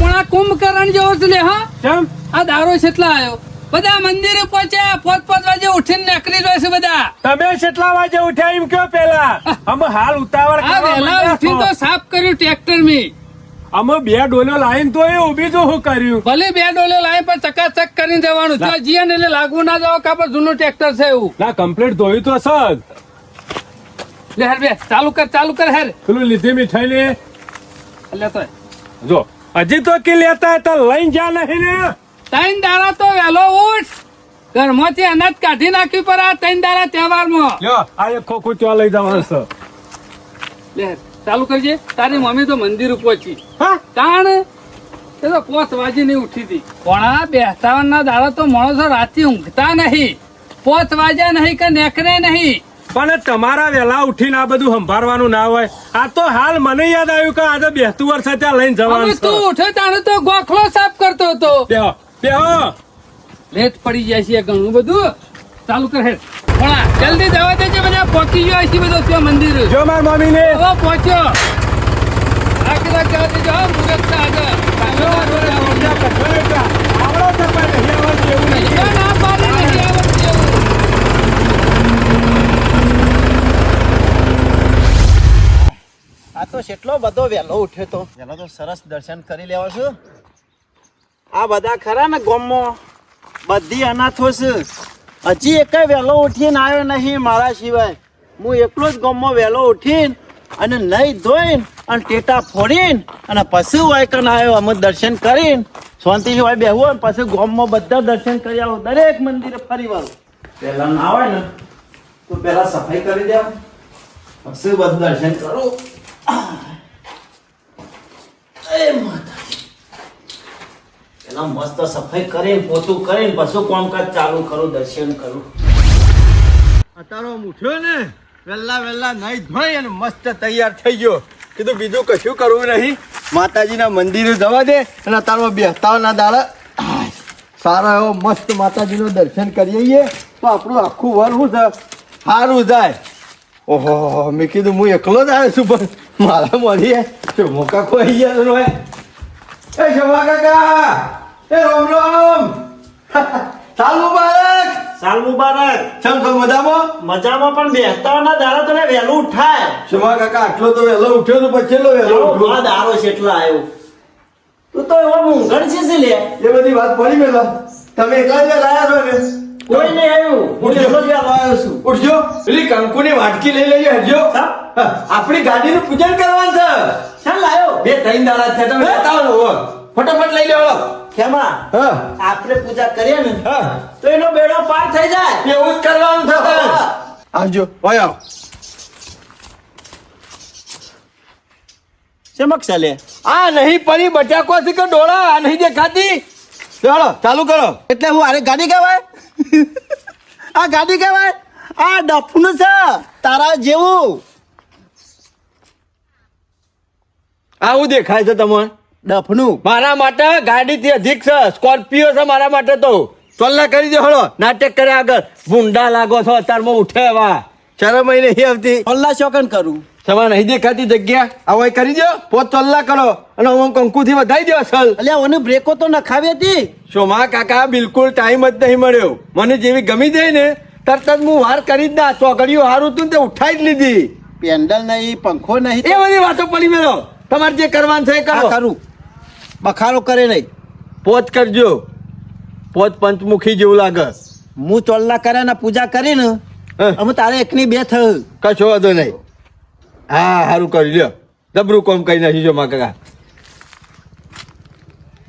પણ આ કુંભકરણ જેવો છે લે હા? કેમ? આ દારો કેટલા આવ્યો. બધા મંદિરે પહોંચ્યા પોત પોત વાગે ઉઠીને નકરી જાય છે બધા. તમે કેટલા વાગે ઉઠ્યા એમ કયો પેલા અમે હાલ ઉતાવળ આ વહેલા માંડ્યા તો સાફ કર્યું ટ્રેક્ટર મેં. અમે બે ડોલો લાઈન તો એ ઊભી તો હું કર્યું. ભલે બે ડોલો લાઈન પર ચકાચક કરીને જવાનું. તો જીએ ને એટલે લાગવું ના જાવ કાપડ જૂનું ટ્રેક્ટર છે એવું. ના કમ્પ્લીટ ધોયું તો સર લે હેર બે ચાલુ કર ચાલુ કર હેર. પેલું લીધી મીઠાઈ ને લેતો જો. હજી તો કે લેતા હતા લઈને જા નહીં ને. ત્રણ દારા તો વહેલો ઉઠ. ઘરમાંથી અનાજ કાઢી નાખ્યું પર આ ત્રણ દારા તહેવારમાં. લ્યો આ એક ખોખું ત્યાં લઈ જવાનું છે. લે ચાલુ કરજે. તારી મમ્મી તો મંદિર પહોંચી હા? તાણ? એ તો પોત વાજી નહીં ઉઠી હતી. પણ આ બેસતાવનના દાડા તો માણસો રાતથી ઊંઘતા નહીં. પોત વાજ્યા નહીં કે નેકરે નહીં. પણ તમારા વેલા ઉઠીને આ બધું સંભાળવાનું ના હોય. આ તો હાલ મને યાદ આવ્યું કે આજે બેસતું વર્ષ ત્યાં લઈને જવાનું તું ઉઠે તાણે તો ગોખલો સાફ કરતો હતો. બેહો બેહો. લેટ પડી જાય છે ઘણું બધું. ચાલુ કરે પણ જલ્દી જવા દેજે બધા પહોંચી ગયો છે બધો ત્યાં મંદિર. જો માર મમ્મી ને ઓ પહોંચ્યો. આખી રાત જવા દેજો હા મુરત છે આવડો છે પણ એવું પાડે નહીં આવડતું એવું. આ તો કેટલો બધો વહેલો ઉઠ્યો તો. વહેલો તો સરસ દર્શન કરી લેવા છું? આ બધા ખરા ને ગોમો? બધી અનાથો છે. હજી એક વહેલો ઉઠીને આવ્યો નહીં મારા સિવાય. હું એકલો જ ગોમો વહેલો ઉઠીને અને નહીં ધોઈને અને ટેટા ફોડીને અને પછી વાયકન આવ્યો અમે દર્શન કરીને. શાંતિથી હોય બેહવું અને પછી ગામમાં બધા દર્શન કરી આવો. દરેક મંદિરે ફરી વાળું પહેલા ના આવે ને તો પહેલા સફાઈ કરી દેવા. પછી બધું દર્શન કરું. પેલા મસ્ત સફાઈ કરીને, પોતું કરીને પછી કામકાજ ચાલુ કરું, દર્શન કરું. અતારો ઉઠ્યો ને વેલા વેલા નહીં ધોઈ અને મસ્ત તૈયાર થઈ ગયો. કીધું, બીજું કશું કરવું નહીં. માતાજીના મંદિરે જવા દે અને અતારો બેસતાના દાડા. સારો એવો મસ્ત માતાજીનું દર્શન કરીએ તો આપણું આખું વર શું છે સારું જાય. ઓહો મેં કીધું હું એકલો જ આવ્યો છું પણ મારા મળીએ શોભા કાકો આવી ગયા છે એ જમા કાકા એ રોમ રોમ સાલ મુબારક. સાલ મુબારક. ચમ છો મજામાં? મજામાં પણ બેસતાના તને વહેલું ઉઠાય. શોભા કાકા આટલો તો વહેલો ઉઠ્યો તો પછી એટલો વહેલો ઉઠ્યો? દારો છે એટલા આવ્યો. તું તો એવો છે લે એ બધી વાત પડી મેલો. તમે એકલા જ લાયા છો ને કોઈ નહીં આવ્યું. હું એકલો જ આવ્યો છું? ઉઠજો. પેલી કંકુની વાટકી લઈ લેજો હજો? આપણી ગાડીનું પૂજન કરવાનું છે. ચાલ લાયો? બે ત્રણ દાડા છે તમે બતાવો. ફટાફટ લઈ લેવાળો. ખેમા હા. આપણે પૂજા કરીએ ને હા. તો એનો બેડો પાર થઈ જાય. એવું જ કરવાનું છે. તારે. આવજો ઓય આવ. ચમક ચાલે આ નહીં પડી બટાકો થી કે ડોળા આ નહીં દેખાતી. ચાલો ચાલુ કરો. એટલે હું અરે ગાડી કહેવાય? આ ગાડી કહેવાય? આ ડફનું છે તારા જેવું. આવું દેખાય છે તમને? ડફનું. મારા માટે ગાડીથી અધિક છે સ્કોર્પિયો છે મારા માટે તો. ચોલ્લા કરી દો હળો. નાટક કરે આગળ ભૂંડા લાગો છો અત્યારમાં ઉઠે એવા. શરમ અહીં નહીં આવતી. ચોલ્લા ચોકન કરું. તમારે નહીં દેખાતી જગ્યા આવો કરી દો પોત ચોલ્લા કરો અને હું કંકુથી વધાઈ દો અસલ. અલ્યા ઓને બ્રેકો તો નખાવી હતી? સોમા કાકા બિલકુલ ટાઈમ જ નહીં મળ્યો. મને જેવી ગમી જાય ને તરત જ હું વાર કરી જ ના ચોકડીઓ હારું તું ને તે ઉઠાઈ જ લીધી. પેન્ડલ નહીં પંખો નહીં. એ બધી વાતો પડી મેળો. તમારે જે કરવાનું છે એ કરો. કરું. બખારો કરે નહીં. પોત કરજો. પોત પંચમુખી જેવું લાગે. હું ચોલ્લા કરે ને પૂજા કરીને હા. અમે તારે એકની બે થયું. કશો વાંધો નહીં. હા સારું કરી લ્યો. જબરું કોમ કરી નાખીજો મા કાકા.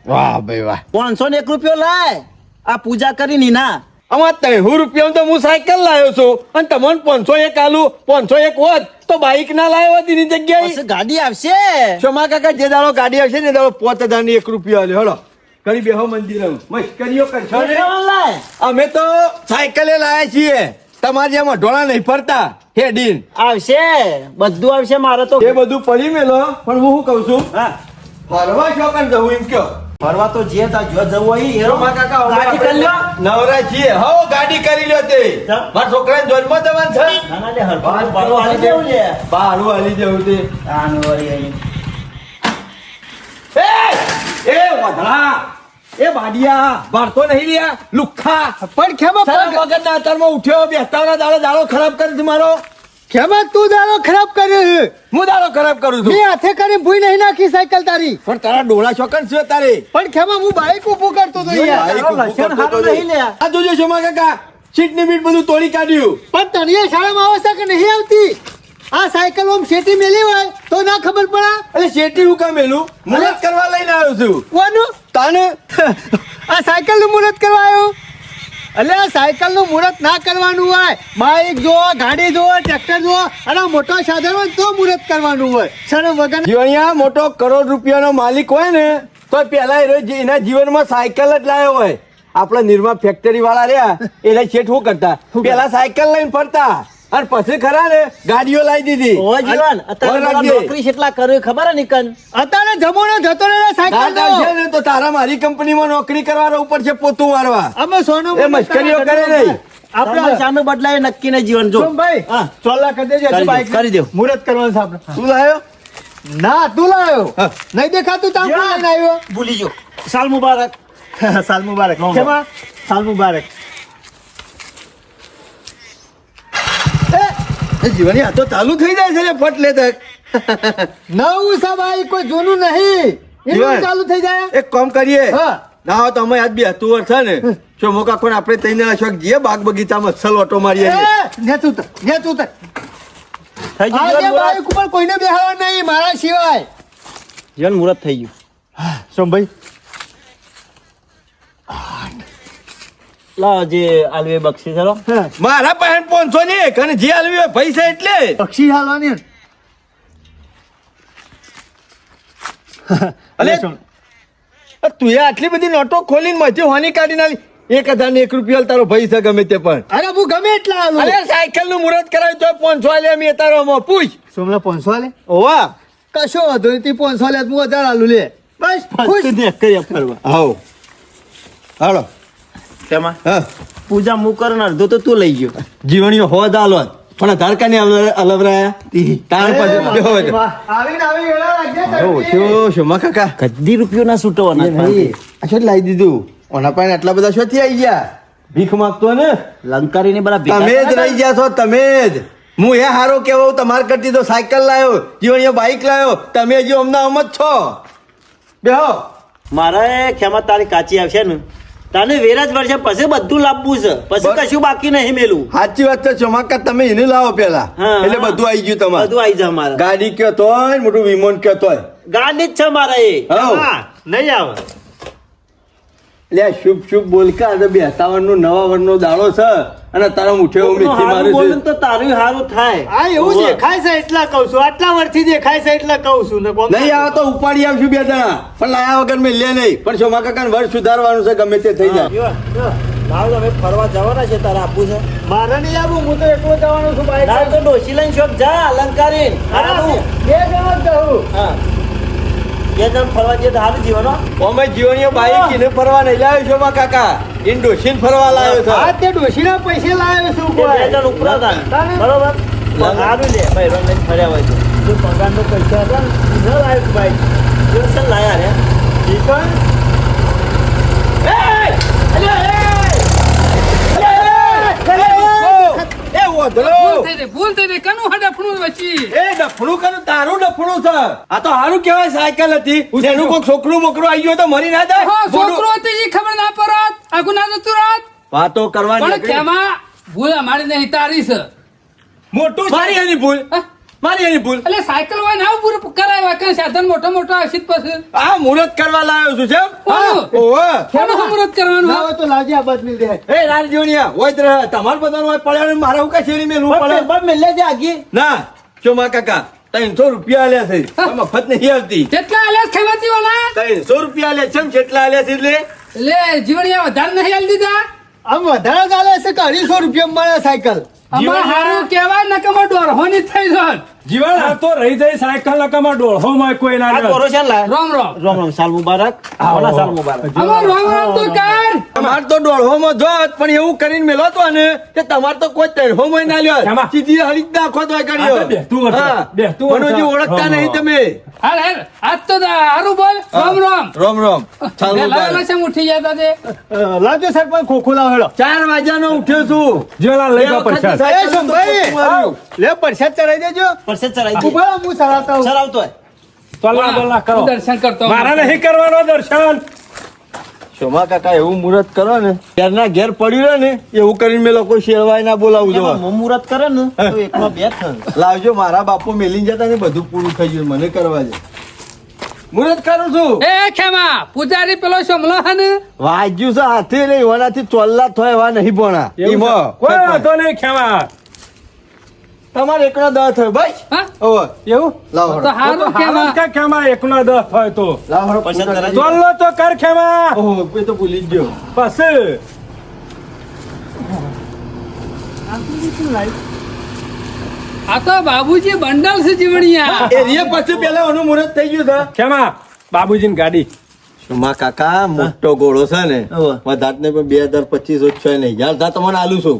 વાહ ભાઈ વાહ. પાંચસો ને એક રૂપિયો લાય. આ પૂજા કરીને ના આમાં ત્રણ રૂપિયા તો હું સાયકલ લાવ્યો છું. અને તમને પાંચસો એક આલુ પાંચસો એક હોત તો બાઈક ના લાવ્યો હતી ની જગ્યાએ. ગાડી આવશે. શોમા કાકા જે દાડો ગાડી આવશે ને દાડો પોત હજારની એક રૂપિયા લે હળો. કરી બેહો મંદિર. મસ્કરીઓ કરશો ને લાય. અમે તો સાયકલે લાયા છીએ. તમારે જેમાં ઢોળા નહીં ફરતા. હેડીન આવશે. બધું આવશે મારે તો એ બધું પડી મેલો પણ હું શું કઉ છું? ફરવા શોકન જવું એમ કયો? ફરવા તો જે તા જો જવું હોય હેરો. શોમા કાકા ગાડી કરી લ્યો. નવરા છીએ હો ગાડી કરી લ્યો તે. માર છોકરાને જન્મ દેવાન છે. ના લે હરભાઈ બારો હાલી દેવું છે. બારું હાલી જવું તે આનવરી. એ એ વધડા એ બાડિયા ભારતો નહીં લ્યા લુખા પણ ખેમા વગર ના અત્યારમાં ઉઠ્યો બેસતાવના દાડો દાડો ખરાબ કરે છે મારો. ખેમા તું દાડો ખરાબ કર્યો હું દાડો ખરાબ કરું મેં છું હાથે કરી ભૂઈ નહીં નાખી સાયકલ તારી. પણ તારા ડોળા ચોકન છે તારે. પણ ખેમા હું બાઈક ઊભું કરતો તો યાર. આ જોજો શોમા કાકા સીટની બીટ બધું તોડી કાઢ્યું. પણ તણીએ શાળામાં આવશે કે નહીં આવતી? આ સાયકલ ઓમ શેટી મેલી હોય તો ના ખબર પડે. એટલે શેટી હું કામ મેલું? મુહૂર્ત કરવા લઈને આવ્યો છું. કોનું? તાને? આ સાયકલનું મુહૂર્ત કરવા આવ્યો? એટલે આ સાયકલનું મુહૂર્ત ના કરવાનું હોય. બાઈક જો ગાડી જો ટ્રેક્ટર જો અને મોટો સાધન હોય તો મુહૂર્ત કરવાનું હોય. શરમ વગર અહીંયા મોટો કરોડ રૂપિયાનો માલિક હોય ને તો પેલા એના જીવનમાં સાયકલ જ લાવ્યો હોય. આપણા નિર્મા ફેક્ટરી વાળા રહ્યા એટલે શેઠ શું કરતા? પેલા સાયકલ લઈને ફરતા. અને પછી ખરા ને ગાડીઓ લાવી દીધી. ઓ જીવન અત્યારે. નોકરી કેટલા કર્યું ખબર હે નિકન? અત્યારે જમોનો જતો રહે સાયકલ છે ને તો તારા મારી કંપનીમાં નોકરી કરવાનો ઉપર છે પોતું મારવા અમે સોનું એ મશ્કરીઓ કરે નહીં. આપણે સામે બદલાય નક્કી ને જીવન જો. ભાઈ હા. ચોલા કરી દેજો બાઈક કરી દેવ મુરત કરવાનું છે આપણે. શું લાવ્યો ના તું લાવ્યો નહીં દેખાતું તામ લઈને આવ્યો? ભૂલી જો સાલ મુબારક. સાલ મુબારક. કેમાં સાલ મુબારક. એ જીવણી આ તો ચાલુ થઈ જાય છે ફટ લે તક. નવું ભાઈ કોઈ જૂનું નહીં. જીવન. ચાલુ થઈ જાય. એક કામ કરીએ. હા. ના હોય તો અમે આજ બે હતું વર્ષ ને. જો મોકા કોણ આપણે તઈને શોખ જઈએ બાગ બગીચામાં ઓટો મારીએ ને એ, નેતું ઉતર, નેતું ઉતર. થઈ ગયું આજે જીવન મુહૂર્ત? બાઈક ઉપર કોઈને બેહાડવા નહીં મારા સિવાય. જીવન મુરત થઈ ગયું. સોમભાઈ. લાવ જે આલવે બક્ષી ચલો. મારા પાસે પાંચસો ને એક અને જે આલવી હોય પૈસા એટલે. બક્ષી હાલવાની અલે તું એ આટલી બધી નોટો ખોલીને મજે હોની કાઢી નાખી. એક હજાર ને એક રૂપિયા તારો ભાઈ છે ગમે તે પણ. અરે હું ગમે એટલા હાલું. અરે સાયકલનું મુહૂર્ત કરાવી તો પાંચસો આલે મેં તારો માં પૂછ. સોમલા પાંચસો આલે? ઓવા. કશો વાંધો નહીં તી પાંચસો આલે હું હજાર હાલું લે. બસ ખુશ. કરી ફરવા હાઉ. હાલો. તેમાં? હા. પૂજા ને તો તું લઈ ગયો. જીવણીઓ હો દાલો પણ ધારકાને અલવરાયા તાર. આવીને આવી. શું કાકા? કદી રૂપિયો ના છૂટવાના શું લાવી દીધું? ઓના પાસે આટલા બધા શોથી આવી ગયા? ભીખ માંગતો ને? લંકારી ને બધા તમે જ રહી ગયા છો તમે જ. હું એ હારો કેવો તમાર કરતી તો સાયકલ લાવ્યો જીવણીઓ બાઈક લાવ્યો તમે હજી અમદાવાદ અમ જ છો. બેહો. મારે ખેમત તારી કાચી આવશે ને? તાને વેરાજ વર્ષે પછી બધું લાવવું છે. પછી કશું બાકી નહીં મેલું. સાચી વાત છે ચોમાકા તમે એને લાવો પેલા એટલે બધું આવી ગયું તમારે. બધું આવી જાય મારે ગાડી કયો તોય મોટું વિમાન કયો તોય. ગાડી જ છે મારે એ. નહીં આવે. આ શુભ શુભ બોલકા અને બેસતાવન નો નવા વર નો દાડો છે? અને તારા મુઠે હું મેથી મારું ને તો તારું હારું થાય. આ એવું. દેખાય છે એટલા કહું છું. આટલા વર્ષથી દેખાય છે એટલા કહું છું ને નહીં આવે તો. ઉપાડી આવશું બે જણા. પણ લાયા વગર મેં લે નહીં. પણ શોમા કાકા વર્ષ સુધારવાનું છે ગમે તે થઈ જાય. ભાવ તમે ફરવા જવાના છે તારે આપવું છે. મારે નહીં આવું હું તો એકલો જવાનું છું બાઈક તો ડોશી લઈને શોપ જા અલંકારી. બે જણા જ જવું હા. બે જણ ફરવા જઈએ તો હારું જીવનો અમે જીવણીઓ બાઈક એને ફરવા નહીં લાવ્યો કાકા? ઇન ડોશીને ફરવા લાવ્યો આ તે ડોશીના પૈસે લાવ્યો છું બે કોઈ. જણ ઉપરા હતા. બરોબર? હારું લે. ભાઈ લઈને ફર્યા હોય તો જો પગારનો પૈસા હતા ને ન લાવ્યો જો છે લાયા રે. ઠીક એ ઓધળો ભૂલ થઈ ગઈ ભૂલ થઈ ગઈ કનું ડફણું વચ્ચી? એ ડફણું કનું? તારું ડફણું છે. આ તો હારું કહેવાય સાયકલ હતી. એનું કોઈ છોકરું મોકરું આવી ગયું તો મરી ના જાય. છોકરો હતી એ ખબર ના પડત આગુ ના જતું રાત. વાતો કરવાની પણ કેમાં? ભૂલ અમારી નહીં તારી છે. મોટું મારી એની ભૂલ. હા? મારી એની ભૂલ. એટલે સાયકલ હોય ને આવું પૂરું કરાય કે સાધન મોટો મોટો જ પછી. આ મુહૂર્ત કરવા લાવ્યો છું કોનું? ઓહો. કોનું મુહૂર્ત કરવાનો? હવે તો લાજી આ બદલી દે એ રાજજીવણિયા હોય તો તમાર બધાનો હોય પડ્યા ને મારે હું કાંઈ શેરી મેલું પડે બસ મેલે છે આગી. ના ચોમા કાકા ત્રણસો રૂપિયા આલ્યા છે. મફત નહીં આવતી કેટલા આલ્યા છે ખેમાતી વાળા ત્રણસો રૂપિયા આલ્યા છે કેટલા આલ્યા છે એટલે? એટલે જીવણિયા વધારે નહીં આલી દીધા. આમ વધારે ગાલે છે કે અઢીસો રૂપિયા મળે સાયકલ? અમારે હારું કહેવાય ને કે ડોરહોની થઈ જાય જીવન આ તો રહી જાય સાયકલ નકામાં ડોળો માં કોઈ ના આ કોરો છે ને લાય? રામ રામ. રોમ રોમ સાલ મુબારક. આવના સાલ મુબારક. અમાર રામ રામ તો કર. તમાર તો દોઢોમાં જોત પણ એવું કરીને મેલો તો ને કે તમાર તો કોઈ તરહોમાં ના લ્યો. સીધી હળી નાખો તો કર્યો તો બેસતું હા. બેસતું વર્ષ. મનોજી ઓળખતા નહીં તમે. હાર હાર આજ તો હારું બોલ. રામ રામ. રોમ રોમ. ચાલ વેલા વેલા મુબારક. ઉઠી જતા તે અ, લાવજો સરપંચ ખોખો લાવો હેડો. ચાર વાગ્યાનો ઉઠ્યો છું. લઈ વખત પ્રસાદ. એ સોમભાઈ લે પરસાદ ચડાઈ દેજો. દે. હું ચડાવતા હોય. કરો દર્શન કરતો મારા નહીં કરવાનો દર્શન? શોમા કાકા એવું મુહૂર્ત કરો ને. ઘેરના ઘેર પડ્યું રહે ને એવું કરીને મેં લોકો શેરવાય ના બોલાવું જોવા. મુહૂર્ત કરે ને તો એકમાં બે થાય. લાવજો મારા બાપુ મેલી જતા ને બધું પૂરું થઈ ગયું મને કરવા મુહૂર્ત કરું છું. એ ખેમા પૂજારી પેલો સોમલો હે ને? વાગ્યું છે હાથે નહીં એનાથી ચોલ્લા થાય એવા નહીં ભણા. કોઈ વાંધો નહીં ખેમા. તમારે એકનો દસ થયો ભાઈ. હા? એવું? લાવો તો હારું. કેમાં કે કેમાં એકનો દસ હોય તો? લાવો પછી તરત તો કર કેમાં. ઓહો એ તો ભૂલી ગયો. પછી આ તો બાબુજી બંડલ છે જીવણિયા. એ પછી પેલા એનું મુહૂર્ત થઈ ગયું છે. ખેમા બાબુજીની ગાડી. સુમા કાકા મોટો ઘોડો છે ને. વધારે ને પણ બે હજાર પચીસ ઓછો નહીં. યાર તા તમને આલું છું.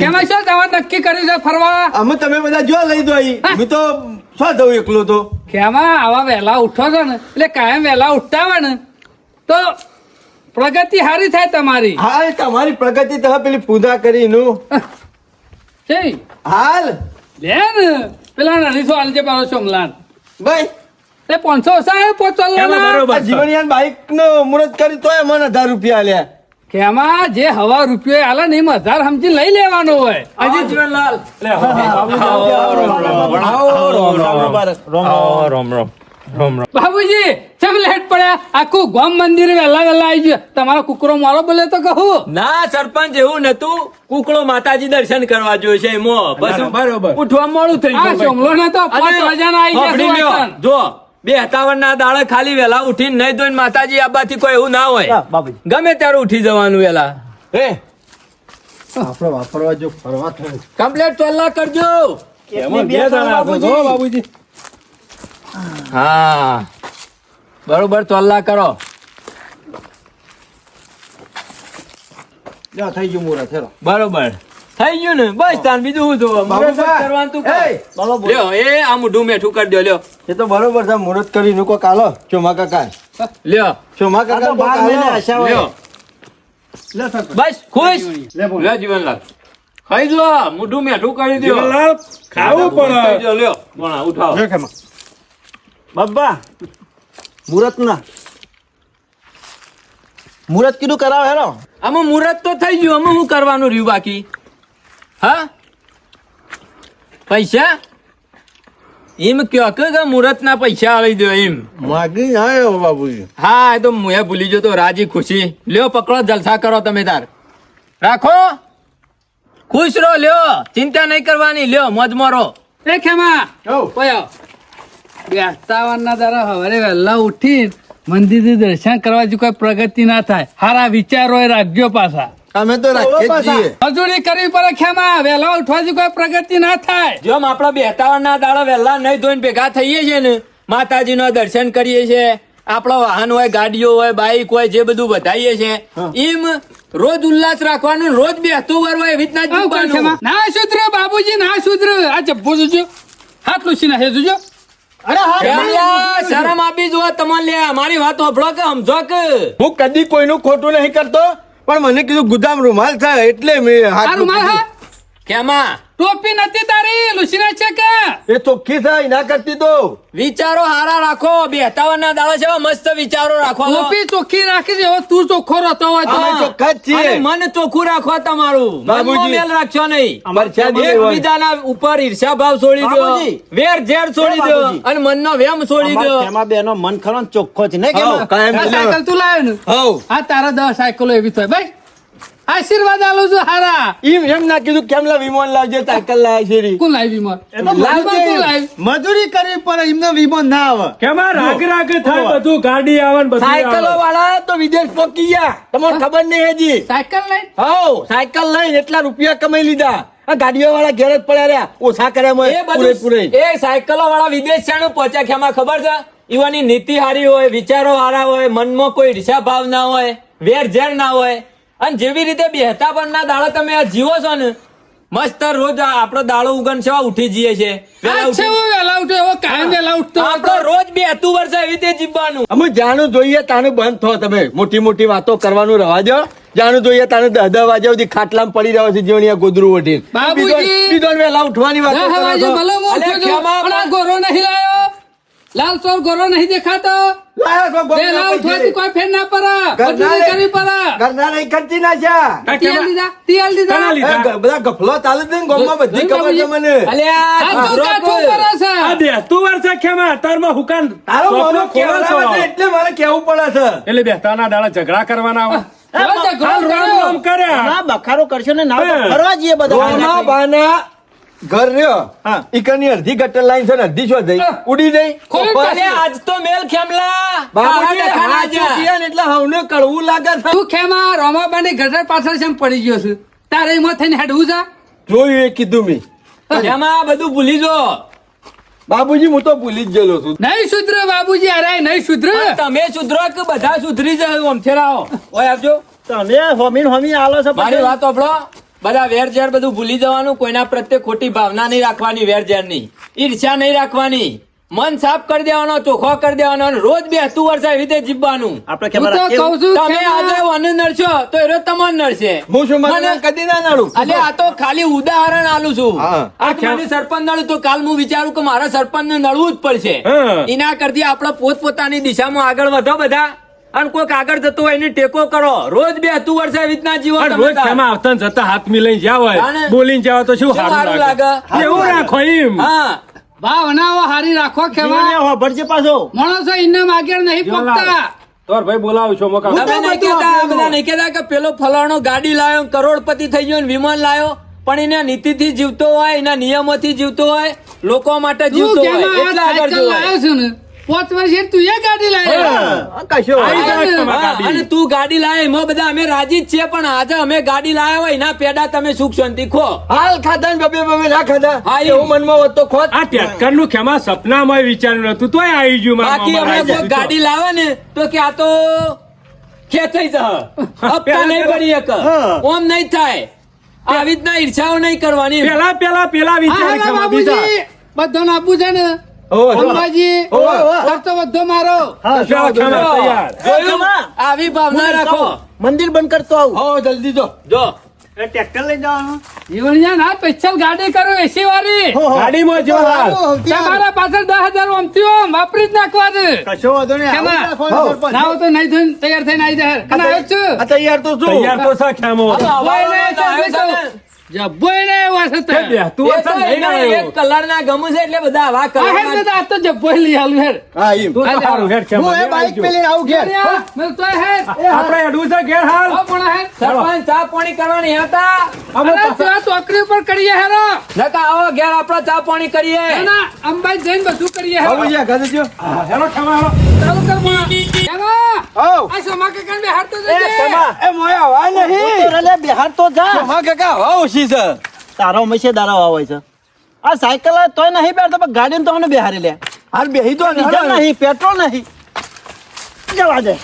કેમ છો તમારે નક્કી કર્યું છે ફરવા. અમે તમે બધા જો લઈ દો અહીં. હું. તો શું જવું એકલો તો? કેમાં? આવા વહેલા ઉઠો છો ને. એટલે કાયમ વહેલા ઉઠતા હોય ને તો પ્રગતિ સારી થાય તમારી. હાલ તમારી પ્રગતિ તમે પેલી પૂજા કરી નું છે હાલ. લે ને. પેલા નરીસો આલજે પારો છો ભાઈ એ પાંચસો સાહેબ પોચો બરોબર જીવનયાન બાઈક નો મુરત કરી તોય મને હજાર રૂપિયા આલ્યા ખેમા જે હવા રૂપિયો આલે ને એમાં હજાર સમજી લઈ લેવાનો હોય હજી જીવનલાલ લે, બાબુજી. રોમ રોમ. બાબુજી ચમ લેટ પડ્યા આખું ગોમ મંદિર વહેલા વહેલા આવી ગયો તમારો કુકરો મારો બોલે તો કહું ના સરપંચ એવું નતું કુકડો માતાજી દર્શન કરવા જોયો છે એમાં બસ બરોબર. ઉઠવા મોડું થઈ ગયું સોમલો ને તો પાંચ વાગ્યાના આવી ગયા જો બે હતાવન ના દાડે ખાલી વેલા ઉઠીને નહીં ધોઈને માતાજી આબાથી કોઈ એવું ના હોય. ગમે ત્યારે ઉઠી જવાનું વેલા. હે? આપણે વાપરવા જો ફરવા થાય. કમ્પ્લેટ ચોલ્લા કરજો. બાબુજી હા બરોબર ચોલ્લા કરો. જા થઈ ગયું મુહૂર્ત હેરો બરોબર. થઈ ગયું ને? બસ તાન બીજું શું જોવા? મુહૂર્ત કરવાનું તું. લ્યો એ આ મુઢું મેઠું કરી દો લ્યો. એ તો બરોબર છે મુહૂર્ત કરી નું કોક આલો ચોમા કાકા. લ્યો. ચોમા કાકા બાર મહિને આશા હોય. લ્યો. બસ ખુશ? લ્યો જીવનલાલ. ખાઈ જો મુઢું મેઠું કરી દો જીવનલાલ ખાવું પડે. લ્યો. બોણા ઉઠાવો. બાબા મુહૂર્ત ના. મુહૂર્ત કીધું કરાવો હેરો આમાં મુહૂર્ત તો થઈ ગયું આમાં હું કરવાનું રહ્યું બાકી? હા? પૈસા? એમ કયો કે કે મુહૂર્ત ના પૈસા આવી દો એમ. માગી આવ્યો બાબુજી. હા એ તો મુએ ભૂલી ગયો તો રાજી ખુશી. લ્યો પકડો જલસા કરો તમે તાર. રાખો. ખુશ રહો લ્યો. ચિંતા નહીં કરવાની. લ્યો મોજ મારો. એ ખેમા. ઓયો બેસતાવાના દારા હવારે વહેલા ઉઠી મંદિર દર્શન કરવા જો કોઈ પ્રગતિ ના થાય. હારા વિચારો એ રાખજો પાછા. અમે તો રાખીએ છીએ. મજૂરી કરવી પડે ખેમા વેલા ઉઠવાથી કોઈ પ્રગતિ ના થાય. જેમ આપણા ના દાડા વેલા નહીં ધોઈને ભેગા થઈએ છીએ ને માતાજીનો દર્શન કરીએ છીએ. આપણા વાહન હોય ગાડીઓ હોય બાઈક હોય જે બધું બતાવીએ છીએ. એમ રોજ ઉલ્લાસ રાખવાનું રોજ બેસતું હોય એવી રીતના? ના સુધર બાબુજી ના સુધર. આ જબ્બો જોજો. હાથ લૂસી નાખે જોજો શરમ આપી જો તમને લે મારી વાત સાંભળો કે સમજો કે. હું કદી કોઈનું ખોટું નહીં કરતો. પણ મને કીધું ગુદામ રૂમાલ થાય એટલે મેં હાથ રૂમાલ હા? કેમાં ટોપી નથી તારી લૂસી છે કે? એ ચોખ્ખી થાય ના કરતી તો વિચારો હારા રાખો બેહતાવાના દાડા જેવા મસ્ત વિચારો રાખો. ટોપી ચોખ્ખી રાખી છે હવે તું ચોખ્ખો રહેતો હોય તો. ચોખ્ખા જ છીએ. મન ચોખ્ખું રાખો તમારું. બાબુજી. મનમાં મેલ રાખશો નહીં. એકબીજાના ઉપર ઈર્ષા ભાવ છોડી દો. વેર ઝેર છોડી દો. અને મનનો વેમ છોડી દો. એમાં બેનો મન ખરો ચોખ્ખો છે નહીં કેમ કાયમ સાયકલ તું લાવ્યો ને. આ તારા દસ સાયકલો એવી થાય ભાઈ આશીર્વાદ આલું છું હારા. એમ એમ ના કીધું કેમ લા વિમાન લાવજે સાયકલ લાય શેરી. કોણ લાવી બીમાર લાવજે. કોણ મજૂરી કરવી પડે એમને વિમાન ના આવે. કેમાં રાગ રાગ થાય બધું ગાડી આવે ને બધું સાયકલો વાળા તો વિદેશ પોકી ગયા. તમને ખબર નહીં હેજી? સાયકલ લઈ હો સાયકલ લઈ એટલા રૂપિયા કમાઈ લીધા. આ ગાડીઓ વાળા ઘેર જ પડ્યા રહ્યા. ઓછા કર્યા મોય એ પૂરે બધું એ સાયકલો વાળા વિદેશ શાનું પહોંચ્યા ખેમાં ખબર છે? ઈવાની નીતિ હારી હોય વિચારો હારા હોય મનમાં કોઈ ઈર્ષા ભાવ ના હોય વેર ઝેર ના હોય. અને જેવી રીતે બેહતા પણ ના દાડો તમે આ જીવો છો ને મસ્ત રોજ આપણો દાડો ઉગન છે ઉઠી જઈએ છે આપણો રોજ બેહતું વર્ષે એવી રીતે જીવવાનું. અમે જાણું જોઈએ તાનું બંધ થો તમે. મોટી મોટી વાતો કરવાનું રવા દો જાણું જોઈએ તાને દહ દહ વાગ્યા સુધી ખાટલામાં પડી રહ્યો છે જીવણી આ ગોદરું વટીને બીજો- વેલા ઉઠવાની વાત કરો છો. લાલ ચોર ગોરો નહીં દેખાતો. કોઈ ફેર ના ઘરના નહીં લીધા? બધા ગફલો ચાલે છે ખબર છે મને. અલ્યા વર્ષે ખેમા હુકાન તારો એટલે મારે કેવું પડે છે. એટલે બેસતાના દાડા ઝઘડા કરવાના આવે બખારો કરશો ને ના ફરવા જઈએ બધા બાના ઘર રહ્યો? હા. ઈકરની અડધી ગટર લાઈન છે ને અડધી છો થઈ ઉડી જઈ ખોલી આજ તો મેલ ખેમલા. બાબુજી તારા હાથ ડખાના જા. ચૂક્યા ને એટલે હવને કડવું લાગે છે. તું ખેમા રોમાબાની ગટર પાછળ છે પડી ગયો છે? તારે એમાં થઈને હેડવું છે? જોયું એ કીધું મેં. ખેમા બધું ભૂલી જો. બાબુજી હું તો ભૂલી જ ગયેલો છું. નહીં સુધરે બાબુજી અરે નહીં સુધરે. તમે સુધરો કે બધા સુધરી જાય ઓમથેરાઓ ઓય આવજો. તમે હોમીન હોમી આલો છો મારી વાત સાંભળો. બધા વેરઝેર બધું ભૂલી જવાનું કોઈના પ્રત્યે ખોટી ભાવના નહીં રાખવાની વેર ઝેરની ઈર્ષ્યા નહીં રાખવાની. મન સાફ કરી દેવાનો ચોખ્ખો કરી દેવાનો અને રોજ બેસતું વર્ષે એવી રીતે જીવવાનું. તમે આજે વન નડશો તો એરો તમને નડશે હું શું મને મને- કદી ના નડું. અલે આ તો ખાલી ઉદાહરણ આલું છું. આ મને સરપંચ નડું તો કાલ હું વિચારું કે મારા સરપંચ ને નડવું જ પડશે. એના કરતી આપણે પોતપોતાની દિશામાં આગળ વધો બધા. અને કોઈક આગળ જતો હોય એને ટેકો કરો. રોજ બે તું વર્ષે રીતના જીવન રોજ તમે આવતા જતા હાથ મિલાઈ જાવ હોય બોલીને જાવ તો શું સારું લાગે? એવું રાખો એમ. હા. ભાવ ના હારી રાખો કેવા? ભરજે પાછો. માણસો ઇન્નામ આગળ નહીં પોકતા તોર ભાઈ બોલાવું છો મોકા. તમે નહીં કહેતા બધા નહીં કહેતા કે પેલો ફલાણો ગાડી લાયો કરોડપતિ થઈ ગયો ને વિમાન લાયો પણ એના નીતિથી જીવતો હોય એના નિયમોથી જીવતો હોય લોકો માટે જીવતો હોય એટલે આગળ જોવાય. છું વર્ષે તું એ ગાડી લાવ્યો આવી જાય ખેમા અને તું ગાડી લાય એમાં બધા અમે રાજી જ છીએ પણ આજે અમે ગાડી લાયા હોય એના પેડા તમે સુખ શાંતિ ખો. હાલ ખાધા ને બબે બબે ના ખાધા. હા, એવું મનમાં હોત તો ખોટ આ ટેક્કરનું ખેમા સપનામાં વિચાર્યું નતું તોય આવી ગયું બાકી અમે. ગાડી લાવે ને તો કે આ તો ખેંચાઈ જા હપ્તા નહીં પડી એક. ઓમ નહીં થાય. આવી રીતના ઈર્ષાઓ નહીં કરવાની. પેલા પેલા પેલા વિચાર બધાને આપવું છે ને. અંબાજી. બધો મારો? આવી ભાવના રાખો. મંદિર બંધ કરતો આવું. હો જલ્દી જો. જો. ટ્રેક્ટર લઈ જવાનું. જીવણિયા ના સ્પેશિયલ ગાડી કરું એસી વાળી. ગાડીમાં જો તમારા પાછળ દસ હજાર ઓમથી વાપરી જ નાખવા છે કશો વાંધો નહીં આવું ખેમા. રાખવાનું સરપંચ. ના તો નહીં ધોઈને તૈયાર થઈને આવી જાય તૈયાર તો શું તૈયાર તો છે ખેમો જબ્બોય ને ને તે. તો આવ્યો. એક ગમું છે એટલે બધા આવા આ હેડ કલરના ને તો જબ્બોય લઈ આલું હેડ. હા એમ તું તો સારું હેડ ખેમા, હું એ બાઈક આવજો. પેલી આવું ઘેર ઘેર તો હેડ. આપણે છે ઘેર હાલ પણ. સરપંચ ચા પાણી કરવાની હતા અમે ત્યાં ચોકડી કરીએ હેરો નકા આવો ઘેર આપણો ચા પાણી કરીએ એના અંબાઈ જઈને બધું કરીએ હેરો હેલો ખેમા હેલો. ચાલુ કર તારો હંમેશા દારા હોય છે. આ સાયકલ તોય નહીં બેઠતો પણ ગાડી તો અમને બિહારી લે. હાલ બેહી તો નહીં પેટ્રોલ નહીં. જવા દે.